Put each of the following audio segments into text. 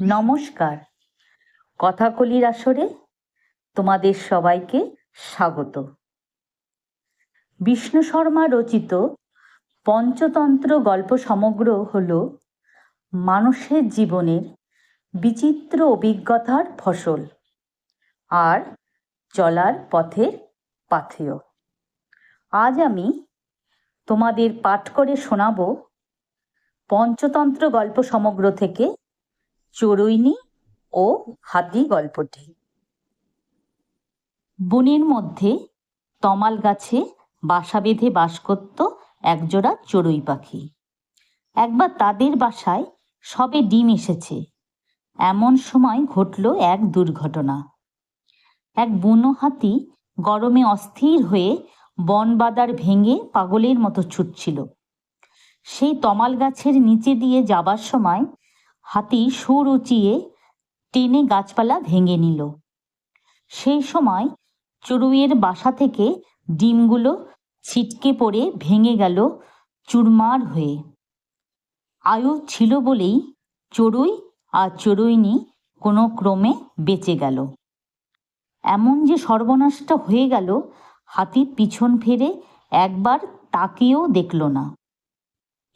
নমস্কার। কথাকলির আসরে তোমাদের সবাইকে স্বাগত। বিষ্ণু শর্মা রচিত পঞ্চতন্ত্র গল্প সমগ্র হল মানুষের জীবনের বিচিত্র অভিজ্ঞতার ফসল আর চলার পথের পাথেয়। আজ আমি তোমাদের পাঠ করে শোনাব পঞ্চতন্ত্র গল্প সমগ্র থেকে চড়ুইনি ও হাতি গল্পটি। বনের মধ্যে তমাল গাছে বাসা বেঁধে বাস করত একজোড়া চড়ুই পাখি। একবার তাদের বাসায় সবে ডিম এসেছে। এমন সময় ঘটল এক দুর্ঘটনা। এক বুনো হাতি গরমে অস্থির হয়ে বনবাদার ভেঙে পাগলের মতো ছুটছিল। সেই তমাল গাছের নিচে দিয়ে যাবার সময় হাতি সুর উঁচিয়ে টেনে গাছপালা ভেঙে নিল। সেই সময় চড়ুইয়ের বাসা থেকে ডিমগুলো ছিটকে পড়ে ভেঙে গেল চুরমার হয়ে। আয়ু ছিল বলেই চড়ুই আর চড়ুইনি কোনো ক্রমে বেঁচে গেল। এমন যে সর্বনাশটা হয়ে গেল, হাতি পিছন ফেরে একবার তাকিয়েও দেখল না।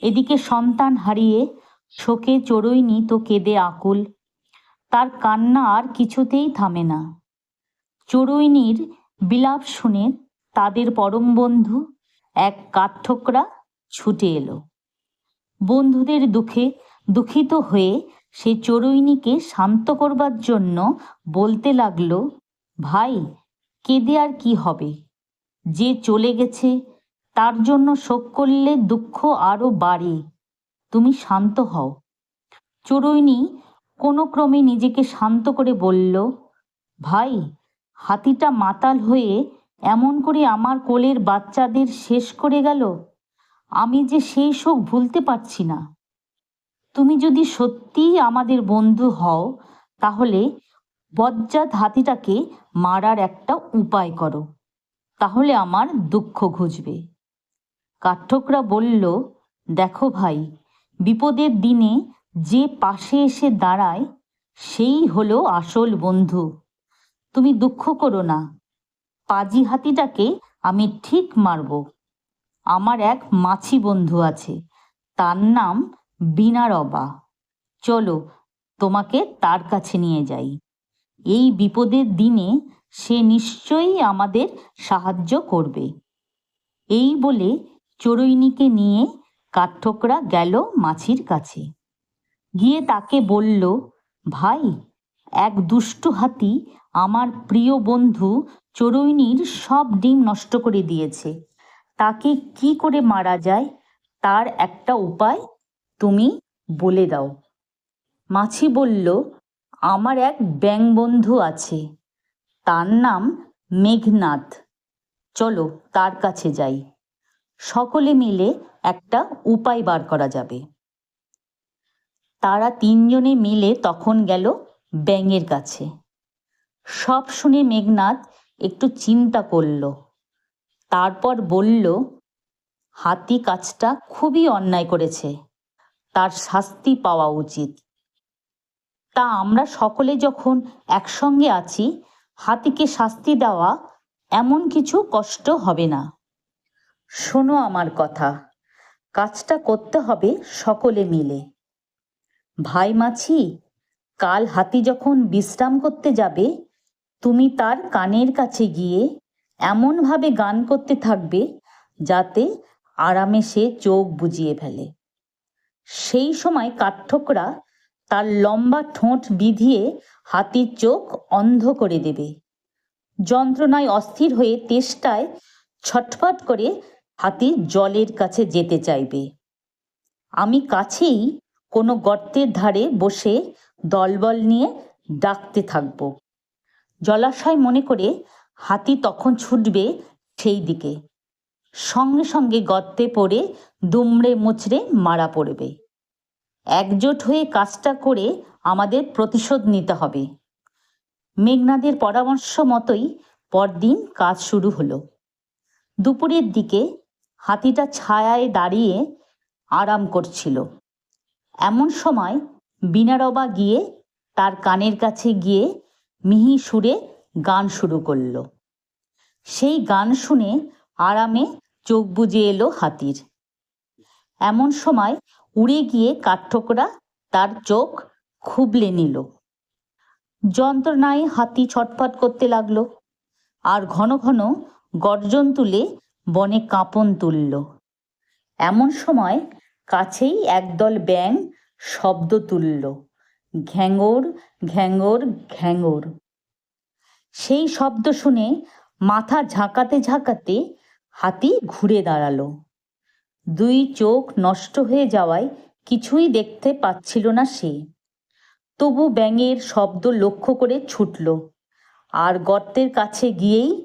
এদিকে সন্তান হারিয়ে শোকে চড়ুইনি তো কেঁদে আকুল। তার কান্না আর কিছুতেই থামে না। চড়ুইনির বিলাপ শুনে তাদের পরম বন্ধু, এক কাঠঠোকরা ছুটে এলো। বন্ধুদের দুঃখে দুঃখিত হয়ে সে চড়ুইনিকে শান্ত করবার জন্য বলতে লাগল, ভাই, কেঁদে আর কি হবে? যে চলে গেছে, তার জন্য শোক করলে দুঃখ আরও বাড়ে। তুমি শান্ত হও। চড়ুইনি কোনো ক্রমে নিজেকে শান্ত করে বলল, ভাই, হাতিটা মাতাল হয়ে এমন করে আমার কোলের বাচ্চাদের শেষ করে গেল, আমি যে সেই শোক ভুলতে পারছি না। তুমি যদি সত্যিই আমাদের বন্ধু হও, তাহলে বজ্জাত হাতিটাকে মারার একটা উপায় করো, তাহলে আমার দুঃখ ঘুচবে। কাঠঠোকরা বলল, দেখো ভাই বিপদের দিনে যে পাশে এসে দাঁড়ায়, সেই হলো আসল বন্ধু। তুমি দুঃখ করো না। পাজি হাতিটাকে আমি ঠিক মারব। আমার এক মাছি বন্ধু আছে। তার নাম বিনারবা। চলো, তোমাকে তার কাছে নিয়ে যাই। এই বিপদের দিনে সে নিশ্চয়ই আমাদের সাহায্য করবে। এই বলে চড়ুইনিকে নিয়ে কাঠঠোকরা গেল মাছির কাছে। গিয়ে তাকে বলল, ভাই, এক দুষ্টু হাতি আমার প্রিয় বন্ধু চড়ুইনির সব ডিম নষ্ট করে দিয়েছে। তাকে কি করে মারা যায় তার একটা উপায় তুমি বলে দাও। মাছি বলল, আমার এক ব্যাং বন্ধু আছে, তার নাম মেঘনাথ। চলো তার কাছে যাই। সকলে মিলে একটা উপায় বার করা যাবে। তারা তিনজনে মিলে তখন গেল ব্যাঙের কাছে। সব শুনে মেঘনাথ একটু চিন্তা করল। তারপর বলল, হাতি কাজটা খুবই অন্যায় করেছে। তার শাস্তি পাওয়া উচিত। তা আমরা সকলে যখন একসঙ্গে আছি, হাতিকে শাস্তি দেওয়া এমন কিছু কষ্ট হবে না। শোনো আমার কথা। কাজটা করতে হবে সকলে মিলে। ভাই মাছি, কাল হাতি যখন বিশ্রাম করতে যাবে, তুমি তার কানের কাছে গিয়ে এমনভাবে গান করতে থাকবে যাতে আরামে সে চোখ বুজিয়ে ফেলে। সেই সময় কাঠঠোকরা তার লম্বা ঠোঁট বিধিয়ে হাতির চোখ অন্ধ করে দেবে। যন্ত্রণায় অস্থির হয়ে তেষ্টায় ছটফট করে হাতি জলের কাছে যেতে চাইবে। আমি কাছেই কোনো গর্তের ধারে বসে দলবল নিয়ে ডাকতে থাকব। জলাশয় মনে করে হাতি তখন ছুটবে সেই দিকে। সঙ্গে সঙ্গে গর্তে পড়ে দুমড়ে মুচড়ে মারা পড়বে। একজোট হয়ে কাজটা করে আমাদের প্রতিশোধ নিতে হবে। মেঘনাদের পরামর্শ মতোই পরদিন কাজ শুরু হলো। দুপুরের দিকে হাতিটা ছায়ায় দাঁড়িয়ে আরাম করছিল। এমন সময় বিনারবা গিয়ে তার কানের কাছে গিয়ে মিহি সুরে গান শুরু করল। সেই গান শুনে আরামে চোখ বুজে এলো হাতির। এমন সময় উড়ে গিয়ে কাঠঠোকরা তার চোখ খুবলে নিল। যন্ত্রণায় হাতি ছটফট করতে লাগল। আর ঘন ঘন গর্জন তুলে বনে কাঁপন তুলল। এমন সময় কাছেই একদল ব্যাং শব্দ তুলল। ঘ্যাঙর ঘ্যাঙর ঘ্যাঙর। সেই শব্দ শুনে মাথা ঝাঁকাতে ঝাঁকাতে হাতি ঘুরে দাঁড়াল। দুই চোখ নষ্ট হয়ে যাওয়ায় কিছুই দেখতে পাচ্ছিল না সে। তবু ব্যাঙের শব্দ লক্ষ্য করে ছুটল। আর গর্তের কাছে গিয়েই